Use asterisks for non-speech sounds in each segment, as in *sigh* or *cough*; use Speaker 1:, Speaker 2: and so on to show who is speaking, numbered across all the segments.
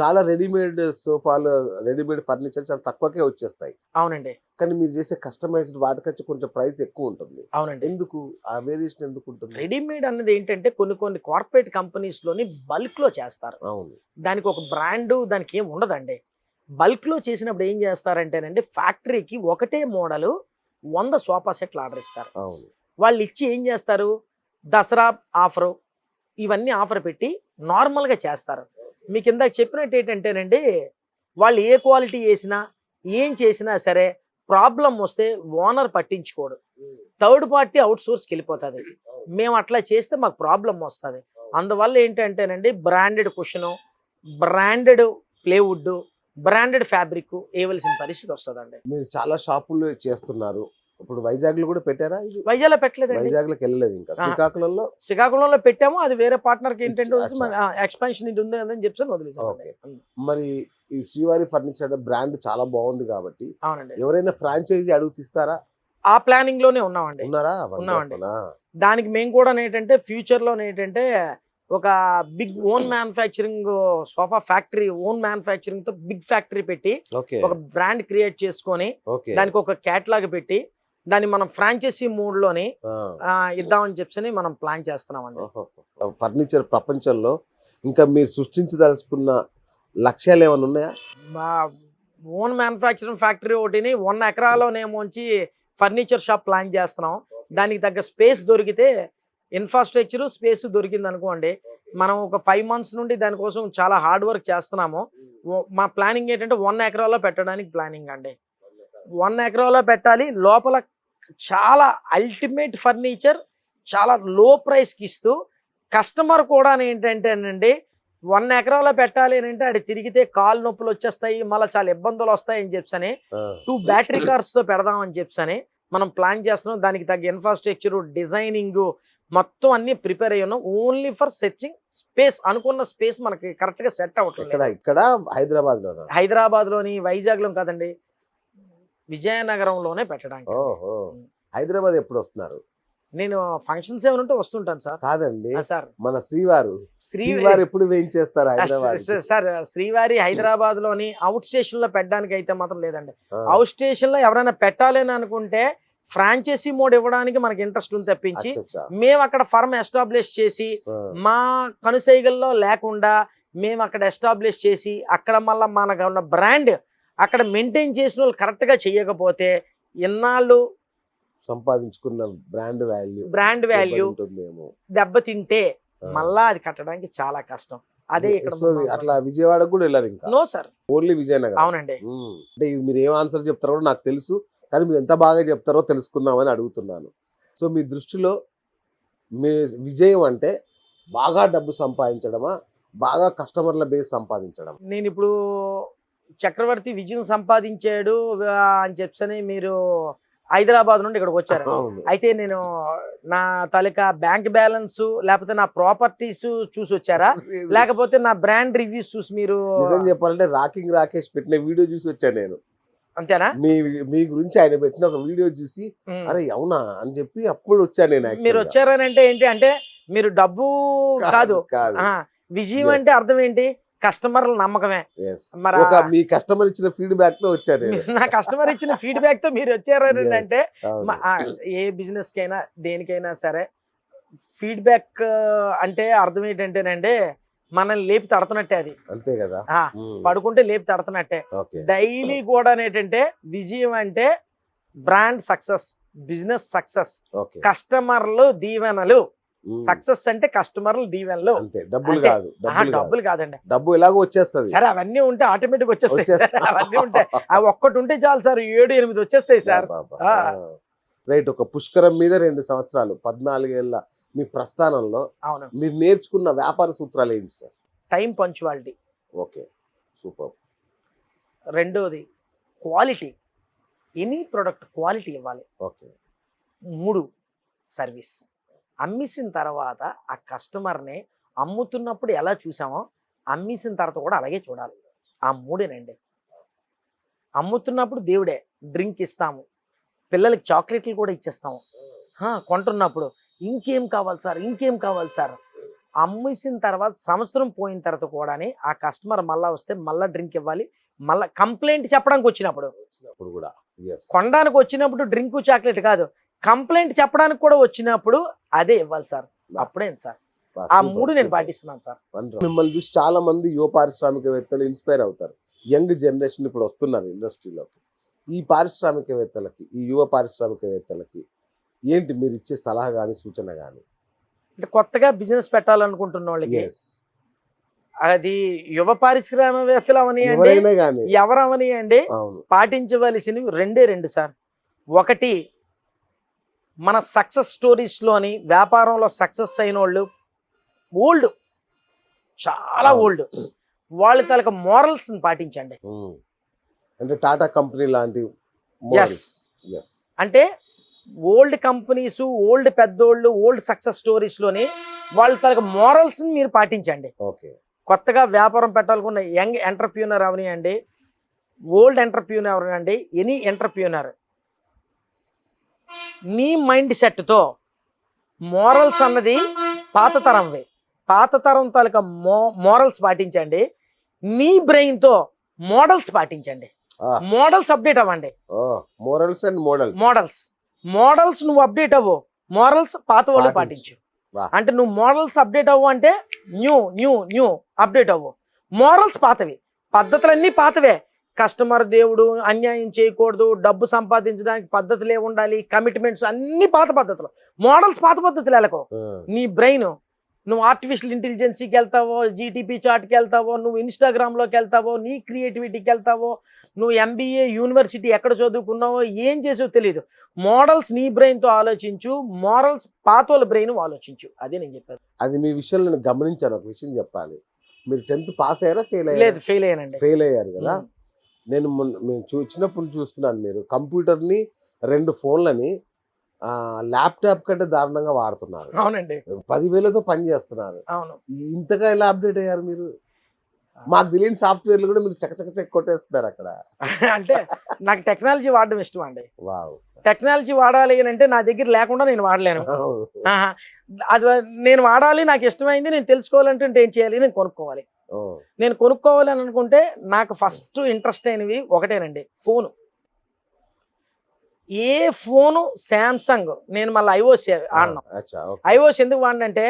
Speaker 1: చాలా రెడీమేడ్ సోఫాలు readymade furniture చాలా తక్కువకే వచ్చేస్తాయి.
Speaker 2: అవునండి.
Speaker 1: కానీ మీరు చేసే కస్టమైజ్డ్ వాటికొచ్చి కొంచెం ప్రైస్ ఎక్కువ ఉంటుంది
Speaker 2: అవునండి.
Speaker 1: ఎందుకు? ఆ వేరియేషన్ ఎందుకు ఉంటుంది
Speaker 2: రెడీమేడ్ అన్నది ఏంటంటే కొన్ని కొన్ని కార్పొరేట్ కంపెనీస్లోని బల్క్లో చేస్తారు.
Speaker 1: అవును.
Speaker 2: దానికి ఒక బ్రాండ్ దానికి ఏం ఉండదండి. బల్క్లో చేసినప్పుడు ఏం చేస్తారంటేనండి ఫ్యాక్టరీకి ఒకటే మోడల్ వంద సోఫా సెట్లు ఆర్డర్ ఇస్తారు.
Speaker 1: అవును.
Speaker 2: వాళ్ళు ఇచ్చి ఏం చేస్తారు? దసరా ఆఫరు ఇవన్నీ ఆఫర్ పెట్టి నార్మల్గా చేస్తారు. మీకు ఇందాక చెప్పినట్టు ఏంటంటేనండి వాళ్ళు ఏ క్వాలిటీ వేసినా ఏం చేసినా సరే ప్రాబ్లం వస్తే ఓనర్ పట్టించుకోడు. థర్డ్ పార్టీ అవుట్ సోర్స్కి వెళ్ళిపోతుంది. మేము అట్లా చేస్తే మాకు ప్రాబ్లం వస్తుంది. అందువల్ల ఏంటంటేనండి branded cushion branded plywood branded fabric వేయవలసిన పరిస్థితి వస్తుందండి.
Speaker 1: మీరు చాలా షాపులు చేస్తున్నారు. ఇప్పుడు వైజాగ్లో కూడా పెట్టారా? ఇది
Speaker 2: వైజాగ్లో పెట్టలేదండి.
Speaker 1: వైజాగ్లోకి వెళ్ళలేదు ఇంకా. శ్రీకాకుళంలో?
Speaker 2: శ్రీకాకుళంలో పెట్టాము. అది వేరే పార్ట్నర్కి ఏంటంటే
Speaker 1: అచ్చా.
Speaker 2: మన ఎక్స్పాన్షన్ ఇది ఉంది అని చెప్పి వదిలేసామండి.
Speaker 1: ఓకే. మరి ఈ శ్రీవారి ఫర్నిచర్ బ్రాండ్ చాలా బాగుంది కాబట్టి ఎవరైనా ఫ్రాంచైజీ అడుగు తీస్తారా?
Speaker 2: ఆ ప్లానింగ్లోనే ఉన్నామండి.
Speaker 1: ఉన్నారా?
Speaker 2: ఉన్నామండి. దానికి మేము కూడా ఏంటంటే ఫ్యూచర్లో ఏంటంటే ఒక big own manufacturing sofa factory own మ్యానుఫ్యాక్చరింగ్తో big factory పెట్టి ఒక బ్రాండ్ క్రియేట్ చేసుకొని దానికి ఒక క్యాట్లాగ్ పెట్టి దాన్ని మనం ఫ్రాంచైజీ మూడ్లోని
Speaker 1: ఆ.
Speaker 2: ఆ, ఇద్దామని చెప్పి మనం ప్లాన్ చేస్తున్నామండి.
Speaker 1: ఓహో. ఫర్నిచర్ ప్రపంచంలో ఇంకా మీరు సృష్టించదలుచుకున్న లక్ష్యాలు ఏమైనా ఉన్నాయా?
Speaker 2: మా ఓన్ మ్యానుఫ్యాక్చరింగ్ ఫ్యాక్టరీ ఒకటిని వన్ ఎకరాలోనేమోంచి ఫర్నిచర్ షాప్ ప్లాన్ చేస్తున్నాం. దానికి తగ్గ స్పేస్ దొరికితే ఇన్ఫ్రాస్ట్రక్చర్ స్పేస్ దొరికింది అనుకోండి మనం ఒక ఫైవ్ మంత్స్ నుండి దానికోసం చాలా హార్డ్ వర్క్ చేస్తున్నాము. మా ప్లానింగ్ ఏంటంటే వన్ ఎకరాలో పెట్టడానికి ప్లానింగ్ అండి. వన్ ఎకరాలో పెట్టాలి లోపల చాలా అల్టిమేట్ ఫర్నిచర్ చాలా లో ప్రైస్కి ఇస్తూ కస్టమర్ కూడా ఏంటంటేనండి వన్ ఎకరాలో పెట్టాలి అని అంటే అది తిరిగితే కాలు నొప్పులు వచ్చేస్తాయి మళ్ళీ చాలా ఇబ్బందులు వస్తాయి అని చెప్పని. టూ బ్యాటరీ కార్స్తో పెడదామని చెప్పని మనం ప్లాన్ చేస్తున్నాం. దానికి తగ్గ ఇన్ఫ్రాస్ట్రక్చర్ డిజైనింగ్ మొత్తం అన్ని ప్రిపేర్ అయ్యి ఉన్నాం. ఓన్లీ ఫర్ సెర్చింగ్ స్పేస్ అనుకున్న స్పేస్ మనకి కరెక్ట్గా సెట్
Speaker 1: ఇక్కడ
Speaker 2: అవ్వట్లేదు.
Speaker 1: ఇక్కడ హైదరాబాద్లో
Speaker 2: హైదరాబాద్లోని వైజాగ్లో కాదండి విజయనగరంలోనే పెట్టడానికి.
Speaker 1: ఓహో. హైదరాబాద్ ఎప్పుడు వస్తున్నారు
Speaker 2: నేను ఫంక్షన్స్ ఏమైనా ఉంటే వస్తుంటాను సార్.
Speaker 1: కాదండి.
Speaker 2: సార్.
Speaker 1: మన శ్రీవారు.
Speaker 2: శ్రీ
Speaker 1: శ్రీవారు ఎప్పుడు వేయించేస్తారు హైదరాబాద్
Speaker 2: సార్ శ్రీవారి హైదరాబాద్లోని అవుట్ స్టేషన్లో పెట్టడానికి అయితే మాత్రం లేదండి. అవుట్ స్టేషన్లో ఎవరైనా పెట్టాలి అని అనుకుంటే ఫ్రాంచైజీ మోడ్ ఇవ్వడానికి మనకి ఇంట్రెస్ట్ ఉంది తప్పించి మేము అక్కడ ఫర్మ్ ఎస్టాబ్లిష్ చేసి మా కనుసైగల్లో లేకుండా మేము అక్కడ ఎస్టాబ్లిష్ చేసి అక్కడ మళ్ళీ మనకు ఉన్న బ్రాండ్ అక్కడ మెయింటైన్ చేసిన వాళ్ళు కరెక్ట్గా చేయకపోతే ఇన్నాళ్ళు
Speaker 1: సంపాదించుకున్న బ్రాండ్ వాల్యూ
Speaker 2: బ్రాండ్ వాల్యూ దెబ్బతింటే. మళ్ళా అది కట్టడానికి చాలా కష్టం. అదే ఇక్కడ
Speaker 1: అట్లా విజయవాడకు కూడా వెళ్ళారు ఇంకా?
Speaker 2: No sir
Speaker 1: only Vizianagaram.
Speaker 2: అవునండి.
Speaker 1: అంటే ఇది మీరు ఏం ఆన్సర్ చెప్తారో కూడా నాకు తెలుసు కానీ మీరు ఎంత బాగా చెప్తారో తెలుసుకుందామని అడుగుతున్నాను. సో మీ దృష్టిలో మీ విజయం అంటే బాగా డబ్బు సంపాదించడమా? బాగా కస్టమర్ల బేస్ సంపాదించడం
Speaker 2: నేను ఇప్పుడు చక్రవర్తి విజయం సంపాదించాడు అని చెప్పని మీరు హైదరాబాద్ నుండి ఇక్కడికి వచ్చారు అయితే నేను నా తాలూకా బ్యాంక్ బ్యాలెన్స్ లేకపోతే నా ప్రాపర్టీస్ చూసి వచ్చారా? లేకపోతే నా బ్రాండ్ రివ్యూస్ చూసి మీరు
Speaker 1: చెప్పాలంటే రాకింగ్ రాకేష్ పెట్టిన వీడియో చూసి వచ్చాను నేను.
Speaker 2: అంతేనా?
Speaker 1: మీ మీ గురించి ఆయన పెట్టిన ఒక వీడియో చూసి. అరే అవునా? అని చెప్పి అప్పుడు వచ్చాను నేను
Speaker 2: మీరు. వచ్చారని అంటే ఏంటి అంటే మీరు డబ్బు కాదు విజయం. అంటే అర్థం ఏంటి? కస్టమర్ల నమ్మకమే. మరి
Speaker 1: మీ కస్టమర్ ఇచ్చిన ఫీడ్బ్యాక్తో.
Speaker 2: మీరు *laughs* నా కస్టమర్ ఇచ్చిన ఫీడ్బ్యాక్తో మీరు వచ్చారని
Speaker 1: Yes.
Speaker 2: అంటే ఏ బిజినెస్ కైనా దేనికైనా సరే ఫీడ్బ్యాక్ అంటే అర్థం ఏంటంటేనండి మనల్ని లేపి తడుతున్నట్టే అది
Speaker 1: అంతే కదా ఉమ్.
Speaker 2: పడుకుంటే లేపి తడుతున్నట్టే డైలీ కూడా ఏంటంటే విజయం అంటే బ్రాండ్ సక్సెస్ బిజినెస్ సక్సెస్ కస్టమర్లు దీవెనలు. సక్సెస్ అంటే కస్టమర్లు దీవెనలు.
Speaker 1: డబ్బులు. కాదు డబ్బులు కాదు.
Speaker 2: డబ్బులు కాదండి.
Speaker 1: డబ్బు ఎలాగో వచ్చేస్తది.
Speaker 2: సరే అవన్నీ ఉంటే ఆటోమేటిక్ వచ్చేస్తాయి సార్. అవన్నీ ఉంటాయి అవి ఒక్కటి ఉంటే చాలు సార్ ఏడు ఎనిమిది వచ్చేస్తాయి సార్.
Speaker 1: రైట్ ఒక పుష్కరం మీద రెండు సంవత్సరాలు పద్నాలుగేళ్ళ మీ ప్రస్థానంలో
Speaker 2: అవును.
Speaker 1: మీరు నేర్చుకున్న వ్యాపార సూత్రాలు ఏంటి sir?
Speaker 2: Time punctuality.
Speaker 1: Okay super.
Speaker 2: రెండోది క్వాలిటీ. ఎనీ ప్రోడక్ట్ క్వాలిటీ ఇవ్వాలి.
Speaker 1: ఓకే.
Speaker 2: మూడు సర్వీస్. అమ్మేసిన తర్వాత ఆ కస్టమర్ని అమ్ముతున్నప్పుడు ఎలా చూసామో అమ్మేసిన తర్వాత కూడా అలాగే చూడాలి. ఆ మూడేనండి అమ్ముతున్నప్పుడు దేవుడే డ్రింక్ ఇస్తాము. పిల్లలకి చాక్లెట్లు కూడా ఇచ్చేస్తాము. కొంటున్నప్పుడు ఇంకేం కావాలి సార్ ఇంకేం కావాలి సార్? అమ్మేసిన తర్వాత సంవత్సరం పోయిన తర్వాత కూడా ఆ కస్టమర్ మళ్ళా వస్తే మళ్ళా డ్రింక్ ఇవ్వాలి. మళ్ళా కంప్లైంట్ చెప్పడానికి వచ్చినప్పుడు.
Speaker 1: కూడా
Speaker 2: కొనడానికి వచ్చినప్పుడు డ్రింక్ చాక్లెట్ కాదు. కంప్లైంట్ చెప్పడానికి కూడా వచ్చినప్పుడు అదే ఇవ్వాలి సార్. అప్పుడే సార్? ఆ మూడు నేను పాటిస్తున్నాను సార్.
Speaker 1: మిమ్మల్ని చూసి చాలా మంది యువ పారిశ్రామికవేత్తలు ఇన్స్పైర్ అవుతారు. యంగ్ జనరేషన్ ఇప్పుడు వస్తున్నారు ఇండస్ట్రీలోకి. ఈ పారిశ్రామికవేత్తలకి ఈ యువ పారిశ్రామికవేత్తలకి ఏంటి మీరు ఇచ్చే సలహా కానీ సూచన కానీ
Speaker 2: అంటే కొత్తగా బిజినెస్ పెట్టాలనుకుంటున్న వాళ్ళకి అది యువ పారిశ్రామికవేత్తలు అవనియండి ఎవరు అవనియండి
Speaker 1: అవును.
Speaker 2: పాటించవలసినవి రెండే రెండు సార్. ఒకటి మన సక్సెస్ స్టోరీస్లోని వ్యాపారంలో సక్సెస్ అయిన వాళ్ళు ఓల్డ్. చాలా. ఓల్డ్. వాళ్ళ తాలూకా మోరల్స్ని పాటించండి.
Speaker 1: అంటే టాటా కంపెనీ లాంటి
Speaker 2: ఎస్ అంటే ఓల్డ్ కంపెనీస్ ఓల్డ్ పెద్దోళ్ళు ఓల్డ్ సక్సెస్ స్టోరీస్లోని వాళ్ళ తాలూకా మోరల్స్ని మీరు పాటించండి.
Speaker 1: ఓకే.
Speaker 2: కొత్తగా వ్యాపారం పెట్టాలనుకున్న యంగ్ ఎంటర్ప్రీనర్ అవనియండి ఓల్డ్ ఎంటర్ప్రీనర్ అవనండి ఎనీ ఎంటర్ప్రీనర్. నీ మైండ్ సెట్తో మోరల్స్ అన్నది పాత తరంవి. పాత తరం తాలూకా మో మోరల్స్ పాటించండి. నీ బ్రెయిన్తో మోడల్స్ పాటించండి. మోడల్స్ అప్డేట్ అవ్వండి.
Speaker 1: Morals and models.
Speaker 2: Models. Models నువ్వు అప్డేట్ అవ్వు. మోరల్స్ పాత వాళ్ళు
Speaker 1: పాటించు.
Speaker 2: అంటే నువ్వు మోడల్స్ అప్డేట్ అవ్వు అంటే న్యూ న్యూ న్యూ అప్డేట్ అవ్వు. మోరల్స్ పాతవి. పద్ధతులన్నీ పాతవే. కస్టమర్ దేవుడు అన్యాయం చేయకూడదు డబ్బు సంపాదించడానికి పద్ధతులే ఉండాలి కమిట్మెంట్స్ అన్ని పాత పద్ధతులు. మోడల్స్ పాత పద్ధతులు ఎలాకో నీ బ్రెయిన్ నువ్వు ఆర్టిఫిషియల్ ఇంటెలిజెన్సీకి వెళ్తావో జీటీపీ చార్ట్కి వెళ్తావో నువ్వు ఇన్స్టాగ్రామ్లోకి వెళ్తావో నీ క్రియేటివిటీకి వెళ్తావో నువ్వు ఎంబీఏ యూనివర్సిటీ ఎక్కడ చదువుకున్నావో ఏం చేసావో తెలియదు మోడల్స్ నీ బ్రెయిన్తో ఆలోచించు మోరల్స్ పాతోళ్ళ బ్రెయిన్ ఆలోచించు. అదే నేను చెప్పాను
Speaker 1: అది మీ విషయంలో నేను గమనించాను ఒక విషయం చెప్పాలి. మీరు టెన్త్ పాస్ అయ్యారా ఫెయిల్
Speaker 2: లేదు
Speaker 1: అయ్యారా
Speaker 2: ఫెయిల్ అయ్యానండి.
Speaker 1: ఫెయిల్ అయ్యారు కదా? నేను మేము చూ- చిన్నప్పుడు చూస్తున్నాను మీరు. కంప్యూటర్ని రెండు ఫోన్లని ల్యాప్టాప్ కంటే దారుణంగా వాడుతున్నారు.
Speaker 2: అవునండి.
Speaker 1: పదివేలతో పని చేస్తున్నారు.
Speaker 2: అవును.
Speaker 1: ఇంతగా ఎలా అప్డేట్ అయ్యారు మీరు? మాకు తెలియని సాఫ్ట్వేర్లు కూడా మీరు చకచక చెక్ కొట్టేస్తున్నారు అక్కడ. *laughs*
Speaker 2: అంటే నాకు టెక్నాలజీ వాడడం ఇష్టం అండి
Speaker 1: వావ్.
Speaker 2: టెక్నాలజీ వాడాలి అని అంటే నా దగ్గర లేకుండా నేను వాడలేను. అది నేను వాడాలి నాకు ఇష్టమైంది నేను తెలుసుకోవాలంటే ఏం చేయాలి? నేను కొనుక్కోవాలి. నేను కొనుక్కోవాలి అని అనుకుంటే నాకు ఫస్ట్ ఇంట్రెస్ట్ అయినవి ఒకటేనండి ఫోను. ఏ ఫోను శాంసంగ్? నేను మళ్ళీ ఐఓస్ ఆడినాం. ఐఓస్ ఎందుకు వాడినంటే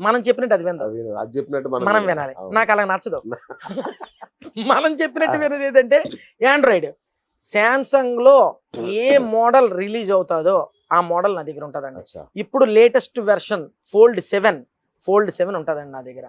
Speaker 2: మనం చెప్పినట్టు అది విందాం
Speaker 1: చెప్పినట్టు
Speaker 2: మనం వినాలి. నాకు అలా నచ్చదు. *laughs* మనం చెప్పినట్టు వినేది ఏంటంటే ఆండ్రాయిడ్ శాంసంగ్లో ఏ మోడల్ రిలీజ్ అవుతుందో ఆ మోడల్ నా దగ్గర ఉంటుందండి.
Speaker 1: అచ్చా,
Speaker 2: ఇప్పుడు latest version fold seven fold seven ఉంటుందండి నా దగ్గర.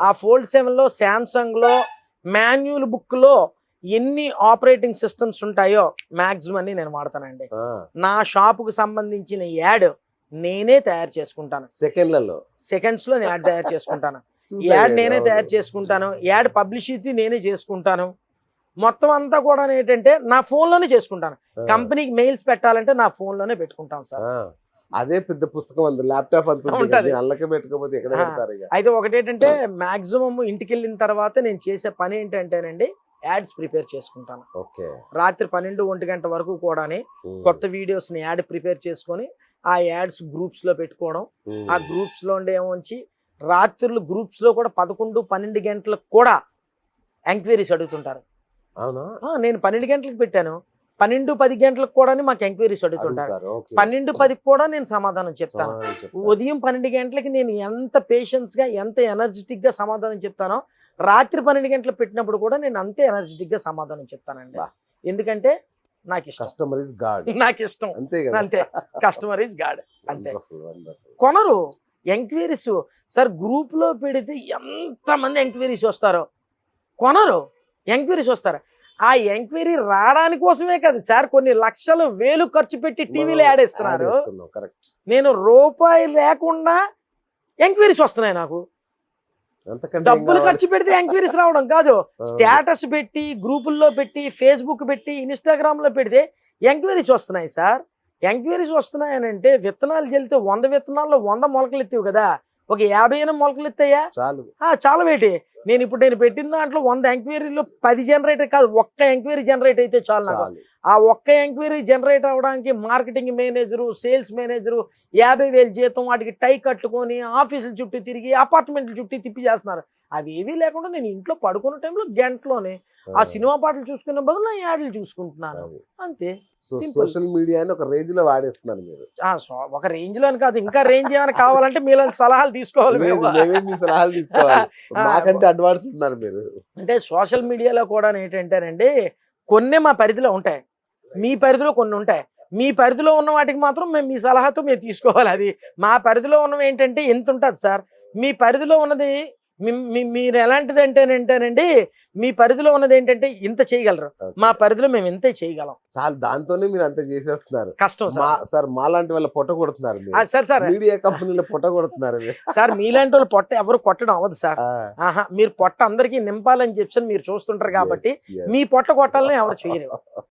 Speaker 1: ఆ,
Speaker 2: ఫోల్డ్ సెవెన్లో శాంసంగ్లో మాన్యువల్ బుక్లో ఎన్ని ఆపరేటింగ్ సిస్టమ్స్ ఉంటాయో మ్యాక్సిమం అన్ని నేను వాడతానండి. నా షాపుకు సంబంధించిన యాడ్ నేనే తయారు చేసుకుంటాను.
Speaker 1: సెకండ్లలో.
Speaker 2: సెకండ్స్లో నేను యాడ్ తయారు చేసుకుంటాను.
Speaker 1: చూసా
Speaker 2: యాడ్
Speaker 1: నేను.
Speaker 2: తయారు చేసుకుంటాను. యాడ్ పబ్లిసిటీ నేనే చేసుకుంటాను. మొత్తం అంతా కూడా ఏంటంటే నా ఫోన్లోనే చేసుకుంటాను.
Speaker 1: ఆ,
Speaker 2: కంపెనీకి మెయిల్స్ పెట్టాలంటే నా ఫోన్లోనే పెట్టుకుంటాను సార్.
Speaker 1: అదే పెద్ద పుస్తకం అంది. ల్యాప్టాప్ అంత
Speaker 2: ఉంటది.
Speaker 1: అల్లకే పెట్టుకోకపోతే ఎక్కడ. పెడతారు
Speaker 2: అయితే ఒకటేంటంటే మాక్సిమం ఇంటికి వెళ్ళిన తర్వాత నేను చేసే పని ఏంటంటేనండి యాడ్స్ ప్రిపేర్ చేసుకుంటాను.
Speaker 1: ఓకే.
Speaker 2: రాత్రి పన్నెండు ఒంటి గంట వరకు కూడాని కొత్త వీడియోస్ని యాడ్ ప్రిపేర్ చేసుకొని ఆ యాడ్స్ గ్రూప్స్లో పెట్టుకోవడం. ఆ గ్రూప్స్లో ఉండే ఏమొంచి రాత్రులు గ్రూప్స్లో కూడా పదకొండు పన్నెండు గంటలకు కూడా ఎంక్వైరీస్ అడుగుతుంటారు.
Speaker 1: అవునా?
Speaker 2: నేను పన్నెండు గంటలకు పెట్టాను. పన్నెండు పది గంటలకు కూడా మాకు ఎంక్వైరీస్ అడుగుతుంటారు. పన్నెండు పదికి కూడా నేను సమాధానం చెప్తాను. ఉదయం పన్నెండు గంటలకి నేను ఎంత పేషెన్స్గా ఎంత ఎనర్జెటిక్గా సమాధానం చెప్తానో రాత్రి పన్నెండు గంటలకు పెట్టినప్పుడు కూడా నేను అంతే ఎనర్జెటిక్గా సమాధానం చెప్తానండి. ఎందుకంటే నాకు ఇష్టం.
Speaker 1: కస్టమర్ ఇస్ గాడ్
Speaker 2: నాకు ఇష్టం.
Speaker 1: అంతే
Speaker 2: అంతే. కస్టమర్ ఈజ్ గాడ్ అంతే. కొనరు. ఎంక్వైరీస్ సార్ గ్రూప్లో పెడితే ఎంతమంది ఎంక్వైరీస్ వస్తారో? కొనరు. ఎంక్వైరీస్ వస్తారు. ఆ ఎంక్వైరీ రావడానికి కోసమే కదా సార్ కొన్ని లక్షలు వేలు ఖర్చు పెట్టి టీవీలో
Speaker 1: correct.
Speaker 2: నేను రూపాయి లేకుండా ఎంక్వైరీస్ వస్తున్నాయి నాకు. డబ్బులు? ఖర్చు పెడితే ఎంక్వైరీస్ రావడం కాదు. స్టేటస్ పెట్టి గ్రూపుల్లో పెట్టి ఫేస్బుక్ పెట్టి ఇన్స్టాగ్రామ్లో పెడితే ఎంక్వైరీస్ వస్తున్నాయి సార్. ఎంక్వైరీస్ వస్తున్నాయని అంటే విత్తనాలు చల్లితే వంద విత్తనాల్లో వంద మొలకలు ఎత్తివి కదా. ఒక యాభై ఎనిమిది మొలకలు ఎత్తాయా?
Speaker 1: చాలు.
Speaker 2: ఆ, చాలా వేటి నేను ఇప్పుడు నేను పెట్టిన దాంట్లో వంద ఎంక్వైరీలో పది జనరేట్ కాదు ఒక్క ఎంక్వైరీ జనరేట్ అయితే చాలు నాకు. ఆ ఒక్క ఎంక్వైరీ జనరేట్ అవ్వడానికి మార్కెటింగ్ మేనేజరు సేల్స్ మేనేజరు యాభై వేలు జీతం వాటికి టై కట్టుకొని ఆఫీసుల చుట్టూ తిరిగి అపార్ట్మెంట్ల చుట్టూ తిప్పి చేస్తున్నారు. అవి ఏవీ లేకుండా నేను ఇంట్లో పడుకున్న టైంలో గంటలోనే ఆ సినిమా పాటలు చూసుకునే బదులు నా యాడ్లు చూసుకుంటున్నాను. అంతే.
Speaker 1: సోషల్ మీడియాని ఒక రేంజ్లో వాడేస్తున్నారు మీరు.
Speaker 2: ఒక రేంజ్లో కాదు ఇంకా రేంజ్ ఏమైనా కావాలంటే మీలాంటి సలహాలు తీసుకోవాలి
Speaker 1: సలహాలు తీసుకోవాలి. *laughs* అడ్వాన్స్ ఉన్నారు మీరు.
Speaker 2: అంటే సోషల్ మీడియాలో కూడా ఏంటంటేనండి కొన్ని మా పరిధిలో ఉంటాయి. మీ పరిధిలో కొన్ని ఉంటాయి. మీ పరిధిలో ఉన్న వాటికి మాత్రం మేము మీ సలహాతో మేము తీసుకోవాలి. అది మా పరిధిలో ఉన్నవి ఏంటంటే ఎంత ఉంటుంది సార్? మీ పరిధిలో ఉన్నది మీరు ఎలాంటిది అంటేనంటేనండి మీ పరిధిలో ఉన్నది ఏంటంటే ఇంత చేయగలరు. మా పరిధిలో మేము ఇంతే చేయగలం.
Speaker 1: చాలు దాంతోనే మీరు అంత చేసేస్తున్నారు.
Speaker 2: కష్టం
Speaker 1: మా
Speaker 2: సార్
Speaker 1: సార్ మాలాంటి వాళ్ళ పొట్ట కొడుతున్నారు
Speaker 2: సార్ సార్.
Speaker 1: మీడియా కంపెనీలో పొట్ట కొడుతున్నారు. *laughs*
Speaker 2: సార్ మీలాంటి వాళ్ళు పొట్ట ఎవరు కొట్టడం అవ్వదు సార్. ఆహా మీరు పొట్ట అందరికీ నింపాలని చెప్పి మీరు చూస్తుంటారు కాబట్టి. మీ పొట్ట కొట్టాలని ఎవరు చేయరు. *laughs*